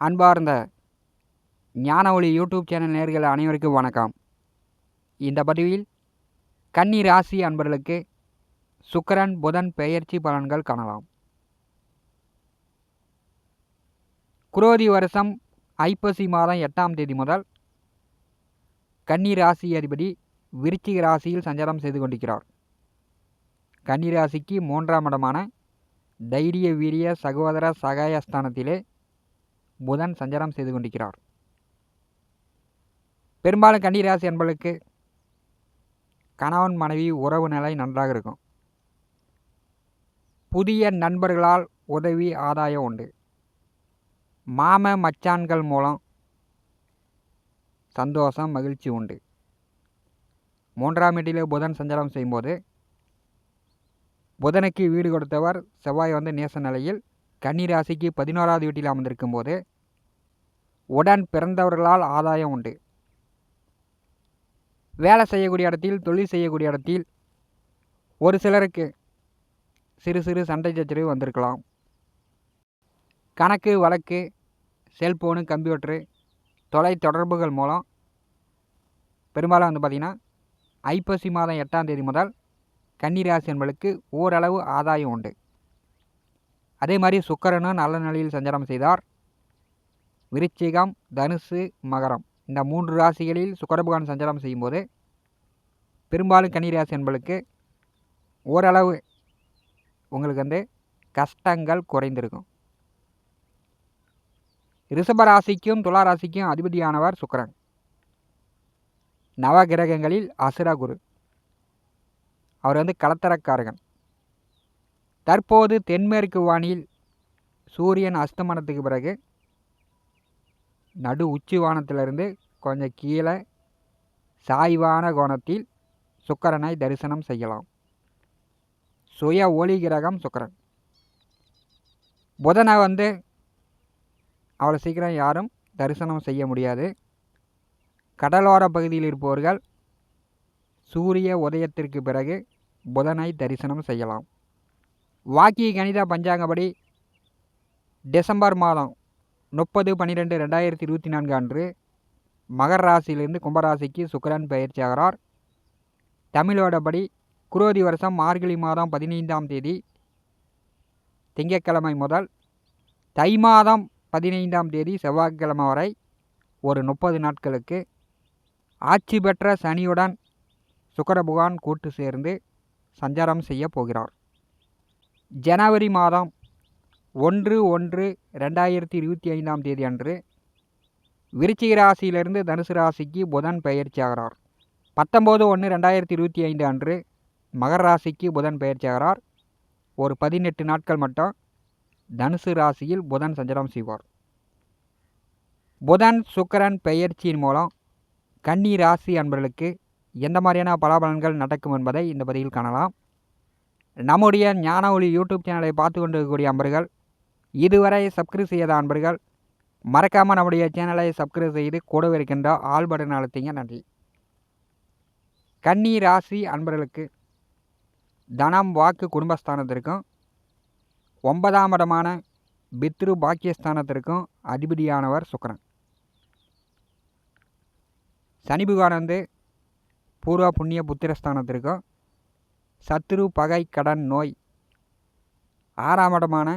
அன்பார்ந்த ஞான ஒளி யூடியூப் சேனல் நேர்கள் அனைவருக்கும் வணக்கம். இந்த பதிவில் கன்னி ராசி அன்பர்களுக்கு சுக்கரன் புதன் பெயர்ச்சி பலன்கள் காணலாம். குரோதி வருஷம் ஐப்பசி மாதம் எட்டாம் தேதி முதல் கன்னி ராசி அதிபதி விருச்சிக ராசியில் சஞ்சாரம் செய்து கொண்டிருக்கிறார். கன்னி ராசிக்கு மூன்றாம் இடமான தைரிய வீரிய சகோதர சகாயஸ்தானத்திலே புதன் சஞ்சாரம் செய்து கொண்டிருக்கிறார். பெரும்பாலும் கன்னிராசி என்பளுக்கு கணவன் மனைவி உறவு நிலை நன்றாக இருக்கும். புதிய நண்பர்களால் உதவி ஆதாயம் உண்டு. மாம மச்சான்கள் மூலம் சந்தோஷம் மகிழ்ச்சி உண்டு. மூன்றாம் வீட்டிலே புதன் சஞ்சாரம் செய்யும்போது புதனுக்கு வீடு கொடுத்தவர் செவ்வாய் வந்து நேச நிலையில் கன்னிராசிக்கு பதினோராவது வீட்டில் அமர்ந்திருக்கும் போது உடன் பிறந்தவர்களால் ஆதாயம் உண்டு. வேலை செய்யக்கூடிய இடத்தில் தொழில் செய்யக்கூடிய இடத்தில் ஒரு சிலருக்கு சிறு சிறு சண்டை சச்சரவு வந்திருக்கலாம். கணக்கு வழக்கு செல்ஃபோனு கம்ப்யூட்ரு தொலை தொடர்புகள் மூலம் பெரும்பாலும் வந்து பார்த்திங்கன்னா ஐப்பசி மாதம் எட்டாம் தேதி முதல் கன்னிராசி என்பளுக்கு ஓரளவு ஆதாயம் உண்டு. அதே மாதிரி சுக்கரனும் நல்ல நிலையில் சஞ்சாரம் செய்தார். விருச்சிகம் தனுசு மகரம் இந்த மூன்று ராசிகளில் சுக்கரபகவான் சஞ்சாரம் செய்யும்போது பெரும்பாலும் கன்னிராசி என்பளுக்கு ஓரளவு உங்களுக்கு வந்து கஷ்டங்கள் குறைந்திருக்கும். ரிஷப ராசிக்கும் துலா ராசிக்கும் அதிபதியானவர் சுக்கரன். நவகிரகங்களில் அசுரகுரு. அவர் வந்து கலத்தரக்காரகன் தற்போது தென்மேற்கு வானில் சூரியன் அஸ்தமனத்துக்கு பிறகு நடு உச்சி வானத்திலிருந்து கொஞ்சம் கீழே சாய்வான கோணத்தில் சுக்கரனை தரிசனம் செய்யலாம். சுய ஒளி கிரகம் சுக்கரன். புதனை வந்து அவ்வளோ சீக்கிரம் யாரும் தரிசனம் செய்ய முடியாது. கடலோர பகுதியில் இருப்பவர்கள் சூரிய உதயத்திற்கு பிறகு புதனை தரிசனம் செய்யலாம். வாக்கிய கணித பஞ்சாங்கப்படி டிசம்பர் மாதம் முப்பது பன்னிரெண்டு ரெண்டாயிரத்தி இருபத்தி நான்கு அன்று மகர ராசியிலிருந்து கும்பராசிக்கு சுக்கரன் பயிற்சியாகிறார் தமிழோடபடி குரோதி வருஷம் மார்கழி மாதம் பதினைந்தாம் தேதி திங்கட்கிழமை முதல் தை மாதம் பதினைந்தாம் தேதி செவ்வாய்க்கிழமை வரை ஒரு முப்பது நாட்களுக்கு ஆட்சி பெற்ற சனியுடன் சுக்கர பகவான் கூட்டு சேர்ந்து சஞ்சாரம் செய்ய போகிறார். ஜனவரி மாதம் ஒன்று ஒன்று ரெண்டாயிரத்தி இருபத்தி ஐந்தாம் தேதி அன்று விருச்சிக ராசியிலிருந்து தனுசு ராசிக்கு புதன் பெயர்ச்சியாகிறார். பத்தொம்போது ஒன்று ரெண்டாயிரத்தி இருபத்தி ஐந்து அன்று மகர ராசிக்கு புதன் பெயர்ச்சியாகிறார். ஒரு பதினெட்டு நாட்கள் மட்டும் தனுசு ராசியில் புதன் சஞ்சாரம் செய்வார். புதன் சுக்கரன் பெயர்ச்சியின் மூலம் கன்னி ராசி அன்பர்களுக்கு எந்த மாதிரியான பலாபலன்கள் நடக்கும் என்பதை இந்த பதிவில் காணலாம். நம்முடைய ஞான ஒளி யூடியூப் சேனலை பார்த்து கொண்டிருக்கக்கூடிய அன்பர்கள் இதுவரை சப்ஸ்கிரைப் செய்யாத அன்பர்கள் மறக்காமல் நம்முடைய சேனலை சப்ஸ்கிரைப் செய்து கூட இருக்கின்ற ஆல் பட்டன் அழுத்திங்க நன்றி. கன்னி ராசி அன்பர்களுக்கு தனம் வாக்கு குடும்பஸ்தானத்திற்கும் ஒன்பதாம் இடமான பித்ரு பாக்கியஸ்தானத்திற்கும் அதிபதியானவர் சுக்கரன். சனி பகவான் வந்து பூர்வ புண்ணிய புத்திரஸ்தானத்திற்கும் சத்ரு பகை கடன் நோய். ஆறாம் இடமான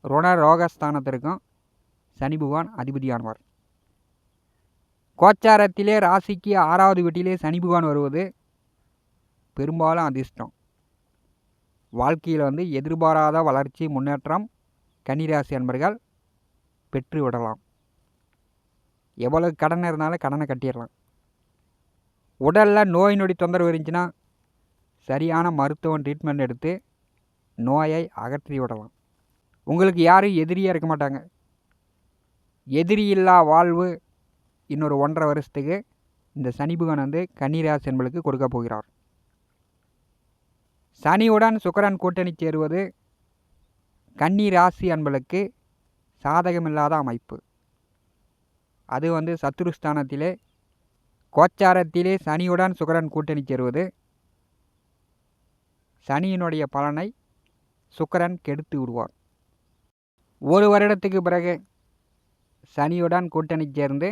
ருண ரோகஸ்தானத்திற்கும் சனி பகவான் அதிபதியானவர். கோச்சாரத்திலே ராசிக்கு ஆறாவது வீட்டிலே சனி பகவான் வருவது பெரும்பாலும் அதிர்ஷ்டம். வாழ்க்கையில் வந்து எதிர்பாராத வளர்ச்சி முன்னேற்றம் கன்னிராசி அன்பர்கள் பெற்று விடலாம். எவ்வளோ கடன் இருந்தாலும் கடனை கட்டிடலாம். உடலில் நோய் நொடி தொந்தரவு இருந்துச்சுன்னா சரியான மருத்துவம் ட்ரீட்மெண்ட் எடுத்து நோயை அகற்றி விடலாம். உங்களுக்கு யாரும் எதிரியாக இருக்க மாட்டாங்க. எதிரி இல்லா வாழ்வு இன்னொரு ஒன்றரை வருஷத்துக்கு இந்த சனி பகவான் வந்து கன்னிராசி என்பளுக்கு கொடுக்க போகிறார். சனியுடன் சுக்கரன் கூட்டணி சேருவது கன்னி ராசி சாதகமில்லாத அமைப்பு. அது வந்து சத்துருஸ்தானத்திலே கோச்சாரத்திலே சனியுடன் சுக்கரன் கூட்டணி சேருவது சனியினுடைய பலனை சுக்கரன் கெடுத்து விடுவார். ஒரு வருடத்துக்கு பிறகு சனியுடன் கூட்டணி சேர்ந்து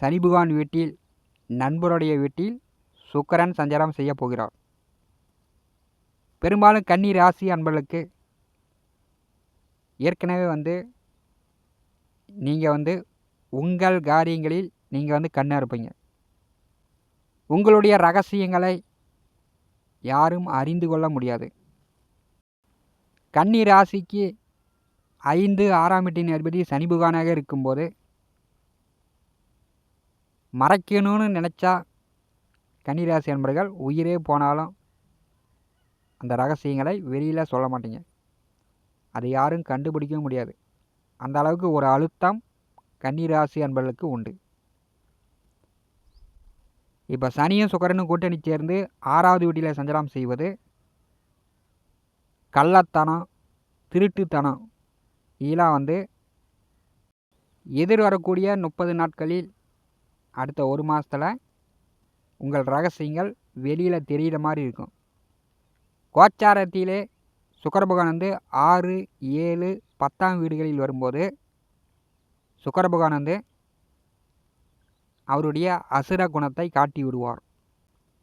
சனி பகவான் வீட்டில் நண்பருடைய வீட்டில் சுக்கரன் சஞ்சாரம் செய்ய போகிறார். பெரும்பாலும் கன்னி ராசி அன்பர்களுக்கு ஏற்கனவே வந்து நீங்கள் வந்து உங்கள் காரியங்களில் நீங்கள் வந்து கண்ணாக இருப்பீங்க. உங்களுடைய ரகசியங்களை யாரும் அறிந்து கொள்ள முடியாது. கன்னி ராசிக்கு ஐந்து ஆறாம் எட்டின் அதிபதி சனிபவானாக இருக்கும்போது மறைக்கணும்னு நினச்சா கன்னிராசி அன்பர்கள் உயிரே போனாலும் அந்த ரகசியங்களை வெளியில் சொல்ல மாட்டீங்க. அது யாரும் கண்டுபிடிக்கவும் முடியாது. அந்த அளவுக்கு ஒரு அழுத்தம் கன்னிராசி அன்பர்களுக்கு உண்டு. இப்போ சனியும் சுக்கரனும் கூட்டணி சேர்ந்து ஆறாவது வீட்டில் சஞ்சலம் செய்வது கள்ளத்தனம் திருட்டுத்தனம். இதெல்லாம் வந்து எதிர் வரக்கூடிய முப்பது நாட்களில் அடுத்த ஒரு மாதத்தில் உங்கள் ரகசியங்கள் வெளியில் தெரிகிற மாதிரி இருக்கும். கோச்சாரத்திலே சுக்கர பகவான் வந்து ஆறு ஏழு பத்தாம் வீடுகளில் வரும்போது சுக்கர பகவான் வந்து அவருடைய அசுர குணத்தை காட்டி விடுவார்.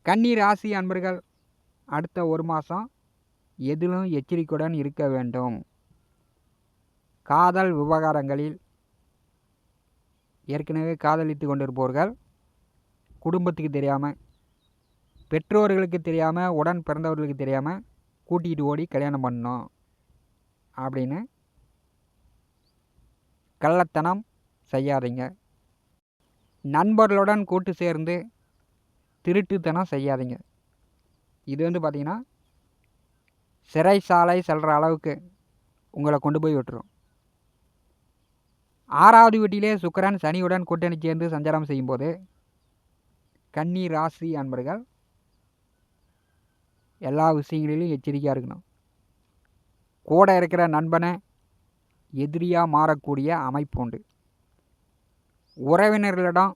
கன்னி ராசி அன்பர்கள் அடுத்த ஒரு மாதம் எதிலும் எச்சரிக்கையுடன் இருக்க வேண்டும். காதல் விவகாரங்களில் ஏற்கனவே காதலித்து கொண்டிருப்பவர்கள் குடும்பத்துக்கு தெரியாமல் பெற்றோர்களுக்கு தெரியாமல் உடன் பிறந்தவர்களுக்கு தெரியாமல் கூட்டிகிட்டு ஓடி கல்யாணம் பண்ணோம் அப்படின்னு கள்ளத்தனம் செய்யாதீங்க. நண்பர்களுடன் கூட்டு சேர்ந்து திருட்டுத்தனம் செய்யாதீங்க. இது வந்து பார்த்திங்கன்னா சிறைசாலை செல்கிற அளவுக்கு உங்களை கொண்டு போய் விட்டுரும். ஆறாவது வீட்டிலே சுக்கரன் சனியுடன் கூட்டணி சேர்ந்து சஞ்சாரம் செய்யும்போது கன்னி ராசி அன்பர்கள் எல்லா விஷயங்களிலும் எச்சரிக்கையாக இருக்கணும். கூட இருக்கிற நண்பனை எதிரியாக மாறக்கூடிய அமைப்பு உண்டு. உறவினர்களிடம்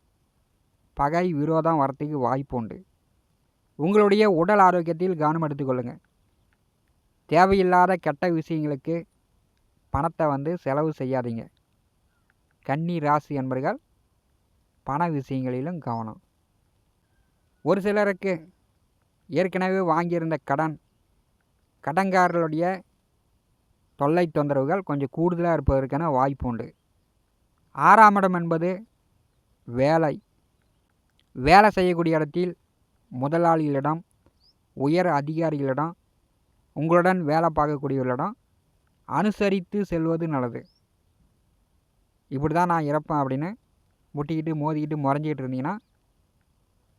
பகை விரோதம் வரத்துக்கு வாய்ப்பு உண்டு. உங்களுடைய உடல் ஆரோக்கியத்தில் கவனம் எடுத்துக்கொள்ளுங்கள் தேவையில்லாத கெட்ட விஷயங்களுக்கு பணத்தை வந்து செலவு செய்யாதீங்க. கன்னி ராசி என்பர்கள் பண விஷயங்களிலும் கவனம். ஒரு சிலருக்கு ஏற்கனவே வாங்கியிருந்த கடன் கடன்காரர்களுடைய தொல்லை தொந்தரவுகள் கொஞ்சம் கூடுதலாக இருப்பதற்கான வாய்ப்பு உண்டு. ஆறாம் இடம் என்பது வேலை. வேலை செய்யக்கூடிய இடத்தில் முதலாளிகளிடம் உயர் அதிகாரிகளிடம் உங்களுடன் வேலை பார்க்கக்கூடியவர்களிடம் அனுசரித்து செல்வது நல்லது. இப்படி தான் நான் இறப்பேன் அப்படின்னு முட்டிக்கிட்டு மோதிக்கிட்டு முறைஞ்சிக்கிட்டு இருந்தீங்கன்னா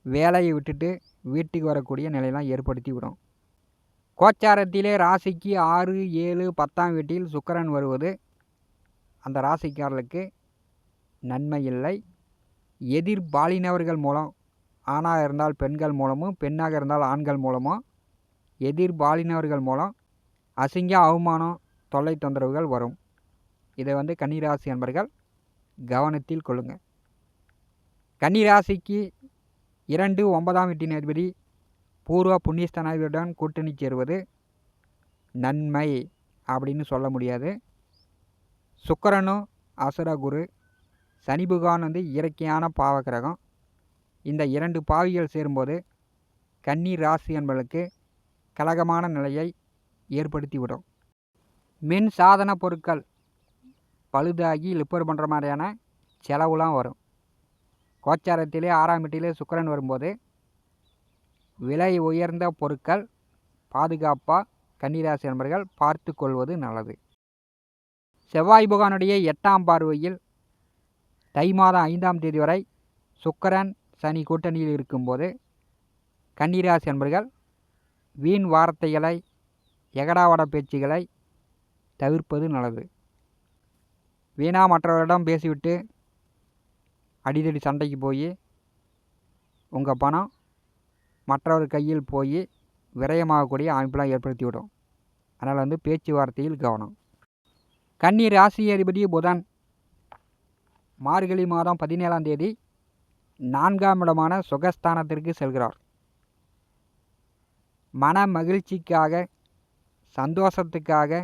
வேலையை விட்டுட்டு வீட்டுக்கு வரக்கூடிய நிலையெல்லாம் ஏற்படுத்தி விடும். கோச்சாரத்திலே ராசிக்கு ஆறு ஏழு பத்தாம் வீட்டில் சுக்கரன் வருவது அந்த ராசிக்காரர்களுக்கு நன்மை இல்லை. எதிர்பாலினவர்கள் மூலம் ஆணாக இருந்தால் பெண்கள் மூலமும் பெண்ணாக இருந்தால் ஆண்கள் மூலமும் எதிர்பாலினவர்கள் மூலம் அசிங்க அவமானம் தொல்லை தொந்தரவுகள் வரும். இதை வந்து கன்னிராசி என்பர்கள் கவனத்தில் கொள்ளுங்கள் கன்னிராசிக்கு இரண்டு ஒன்பதாம் வீட்டின் அதிபதி பூர்வ புண்ணியஸ்தானாதிபதியுடன் கூட்டணி சேருவது நன்மை அப்படின்னு சொல்ல முடியாது. சுக்கரனும் அசுரகுரு சனி பகவான் வந்து இயற்கையான பாவகிரகம் இந்த இரண்டு பாவிகள் சேரும்போது கன்னி ராசி என்பதற்கு கலகமான நிலையை ஏற்படுத்திவிடும். மின் சாதன பொருட்கள் பழுதாகி லிப்பர் பண்ணுற மாதிரியான செலவுலாம் வரும். கோச்சாரத்திலே ஆறாம் வீட்டிலே சுக்கரன் வரும்போது விலை உயர்ந்த பொருட்கள் பாதுகாப்பாக கன்னிராசி நண்பர்கள் பார்த்து கொள்வது நல்லது. செவ்வாய் பகவானுடைய எட்டாம் பார்வையில் தை மாதம் ஐந்தாம் தேதி வரை சுக்கரன் சனி கூட்டணியில் இருக்கும்போது கன்னிராசி நண்பர்கள் வீண் வார்த்தைகளை எகடாவட பேச்சுகளை தவிர்ப்பது நல்லது. வீணா மற்றவரிடம் பேசிவிட்டு அடிதடி சண்டைக்கு போய் உங்கள் பணம் மற்றவர் கையில் போய் விரயமாகக்கூடிய அமைப்பெலாம் ஏற்படுத்தி விடும் அதனால் வந்து பேச்சுவார்த்தையில் கவனம். கன்னி ராசி அதிபதி புதன் மார்கழி மாதம் பதினேழாம் தேதி நான்காம் இடமான சுகஸ்தானத்திற்கு செல்கிறார். மன மகிழ்ச்சிக்காக சந்தோஷத்துக்காக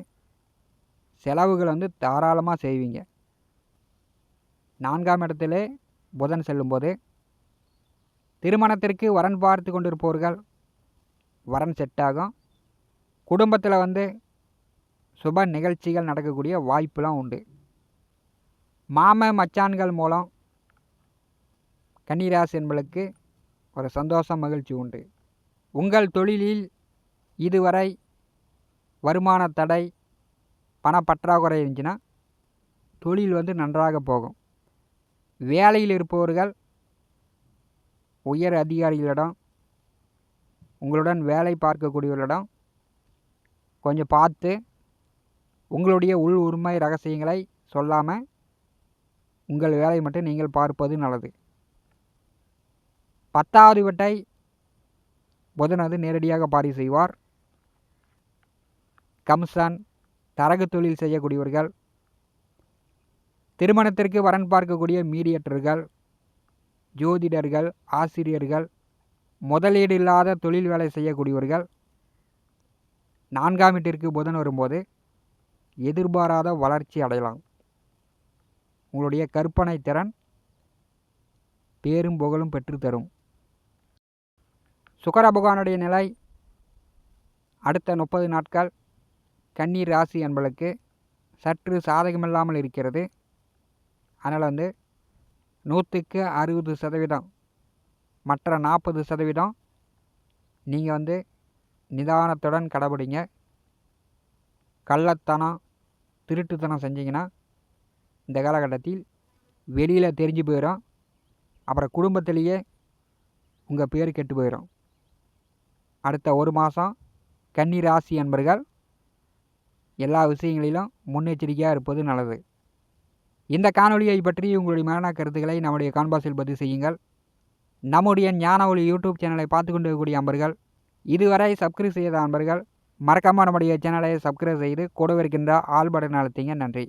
செலவுகள் வந்து தாராளமாக செய்வீங்க. நான்காம் இடத்துல புதன் செல்லும்போது திருமணத்திற்கு வரன் பார்த்து கொண்டிருப்பவர்கள் வரன் செட் ஆகும். குடும்பத்தில் வந்து சுப நிகழ்ச்சிகள் நடக்கக்கூடிய வாய்ப்புலாம் உண்டு. மாம மச்சான்கள் மூலம் கன்னிராசி என்பளுக்கு ஒரு சந்தோஷம் மகிழ்ச்சி உண்டு. உங்கள் தொழிலில் இதுவரை வருமான தடை பணப்பற்றாக்குறை இருந்துச்சுன்னா தொழில் வந்து நன்றாக போகும். வேலையில் இருப்பவர்கள் உயர் அதிகாரிகளிடம் உங்களுடன் வேலை பார்க்கக்கூடியவர்களிடம் கொஞ்சம் பார்த்து உங்களுடைய உள் உரிமை ரகசியங்களை சொல்லாமல் உங்கள் வேலையை மட்டும் நீங்கள் பார்ப்பது நல்லது. பத்தாவது வீட்டை புதனது நேரடியாக பாரி செய்வார். கம்சன் தரகு தொழில் செய்யக்கூடியவர்கள். திருமணத்திற்கு வரன் பார்க்கக்கூடிய மீடியேட்டர்கள் ஜோதிடர்கள் ஆசிரியர்கள். முதலீடு இல்லாத தொழில் வேலை செய்யக்கூடியவர்கள். நான்காம் வீட்டிற்கு புதன் வரும்போது எதிர்பாராத வளர்ச்சி அடையலாம். உங்களுடைய கற்பனை திறன் பேரும் புகழும் பெற்றுத்தரும் சுக்கர பகவானுடைய நிலை அடுத்த முப்பது நாட்கள் கண்ணீர் ராசி என்பளுக்கு சற்று சாதகமில்லாமல் இருக்கிறது. அதனால் வந்து நூற்றுக்கு அறுபது சதவீதம் மற்ற நாற்பது சதவீதம் நீங்கள் வந்து நிதானத்துடன் கடைபிடிங்க கள்ளத்தனம் திருட்டுத்தனம் செஞ்சிங்கன்னா இந்த காலகட்டத்தில் வெளியில் தெரிஞ்சு போயிடும் அப்புறம் குடும்பத்திலேயே உங்கள் பேர் கெட்டு போயிடும் அடுத்த ஒரு மாதம் கன்னி ராசி அன்பர்கள் எல்லா விஷயங்களிலும் முன்னெச்சரிக்கையாக இருப்பது நல்லது. இந்த காணொலியை பற்றி உங்களுடைய மரண கருத்துக்களை நம்முடைய கான்பாஸில் பதிவு செய்யுங்கள். நம்முடைய ஞான ஒளி யூடியூப் சேனலை பார்த்து கொண்டு இருக்கக்கூடிய அன்பர்கள் இதுவரை சப்ஸ்கிரைப் செய்த அன்பர்கள் மறக்காமல் நம்முடைய சேனலை சப்ஸ்கிரைப் செய்து கூட இருக்கின்ற ஆல் பட்டன் அழுத்திங்க. நன்றி.